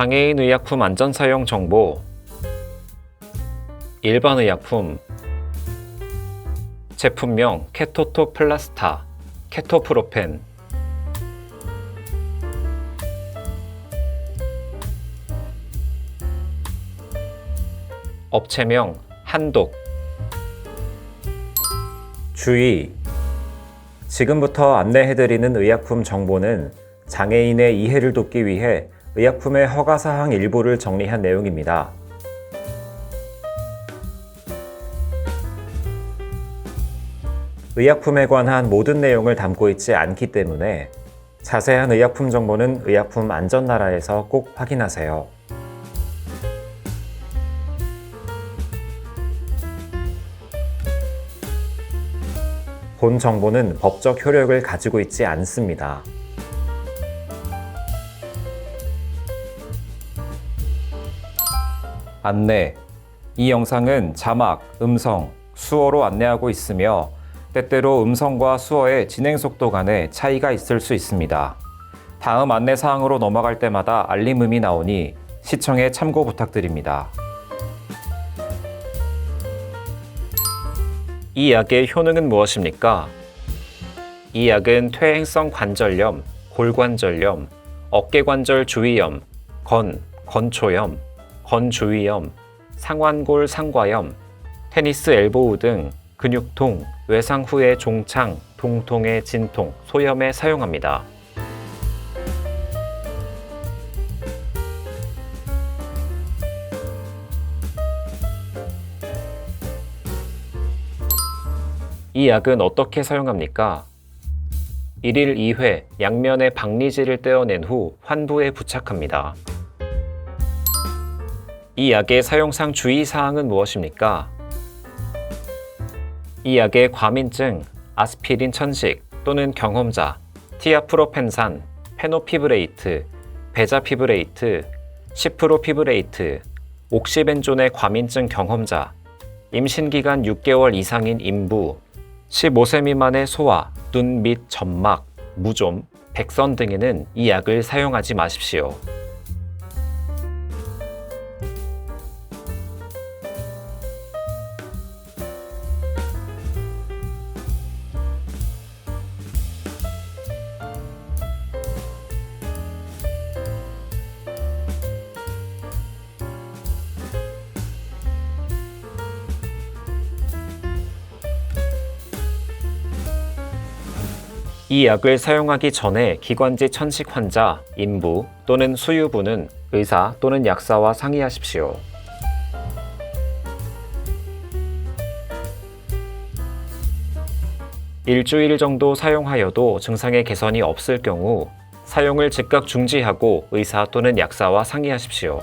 장애인 의약품 안전 사용 정보 일반 의약품 제품명 케토토 플라스타 케토프로펜 업체명 한독 주의! 지금부터 안내해드리는 의약품 정보는 장애인의 이해를 돕기 위해 의약품의 허가사항 일부를 정리한 내용입니다. 의약품에 관한 모든 내용을 담고 있지 않기 때문에 자세한 의약품 정보는 의약품 안전나라에서 꼭 확인하세요. 본 정보는 법적 효력을 가지고 있지 않습니다. 안내. 이 영상은 자막, 음성, 수어로 안내하고 있으며 때때로 음성과 수어의 진행 속도 간에 차이가 있을 수 있습니다. 다음 안내 사항으로 넘어갈 때마다 알림음이 나오니 시청에 참고 부탁드립니다. 이 약의 효능은 무엇입니까? 이 약은 퇴행성 관절염, 골관절염, 어깨관절 주위염, 건, 건초염, 건주위염, 상완골 상과염, 테니스 엘보우 등 근육통, 외상 후의 종창, 동통의 진통, 소염에 사용합니다. 이 약은 어떻게 사용합니까? 1일 2회 양면의 박리지를 떼어낸 후 환부에 부착합니다. 이 약의 사용상 주의사항은 무엇입니까? 이 약의 과민증, 아스피린 천식 또는 경험자, 티아프로펜산, 페노피브레이트, 베자피브레이트, 시프로피브레이트, 옥시벤존의 과민증 경험자, 임신기간 6개월 이상인 임부, 15세 미만의 소아, 눈 및 점막, 무좀, 백선 등에는 이 약을 사용하지 마십시오. 이 약을 사용하기 전에 기관지 천식 환자, 인부 또는 수유부는 의사 또는 약사와 상의하십시오. 일주일 정도 사용하여도 증상의 개선이 없을 경우 사용을 즉각 중지하고 의사 또는 약사와 상의하십시오.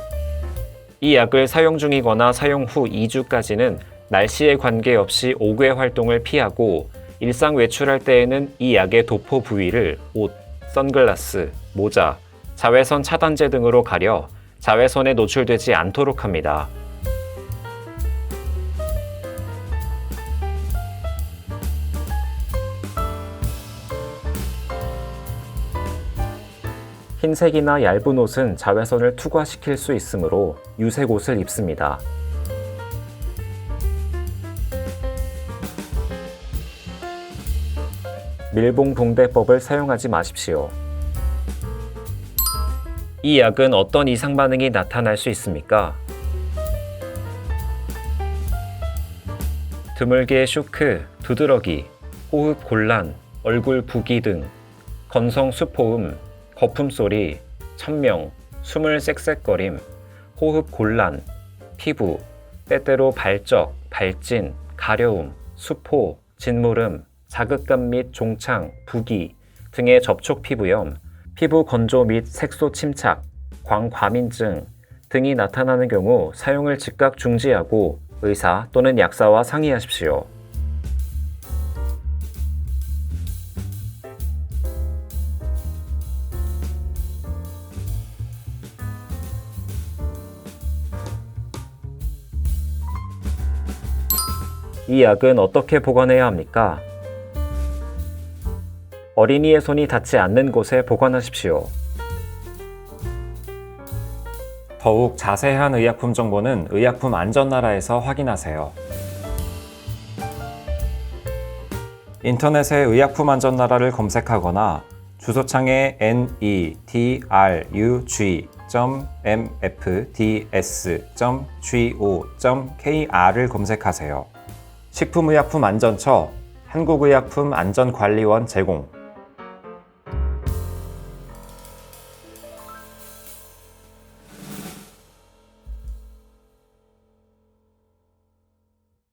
이 약을 사용 중이거나 사용 후 2주까지는 날씨에 관계없이 옥외 활동을 피하고 일상 외출할 때에는 이 약의 도포 부위를 옷, 선글라스, 모자, 자외선 차단제 등으로 가려 자외선에 노출되지 않도록 합니다. 흰색이나 얇은 옷은 자외선을 투과시킬 수 있으므로 유색 옷을 입습니다. 밀봉 붕대법을 사용하지 마십시오. 이 약은 어떤 이상 반응이 나타날 수 있습니까? 드물게 쇼크, 두드러기, 호흡 곤란, 얼굴 부기 등 건성 수포음, 거품 소리, 천명, 숨을 쌕쌕거림, 호흡 곤란, 피부, 때때로 발적, 발진, 가려움, 수포, 진물음, 자극감 및 종창, 부기 등의 접촉 피부염, 피부 건조 및 색소 침착, 광과민증 등이 나타나는 경우 사용을 즉각 중지하고 의사 또는 약사와 상의하십시오. 이 약은 어떻게 보관해야 합니까? 어린이의 손이 닿지 않는 곳에 보관하십시오. 더욱 자세한 의약품 정보는 의약품 안전나라에서 확인하세요. 인터넷에 의약품 안전나라를 검색하거나 주소창에 nedrug.mfds.go.kr을 검색하세요. 식품의약품안전처 한국의약품안전관리원 제공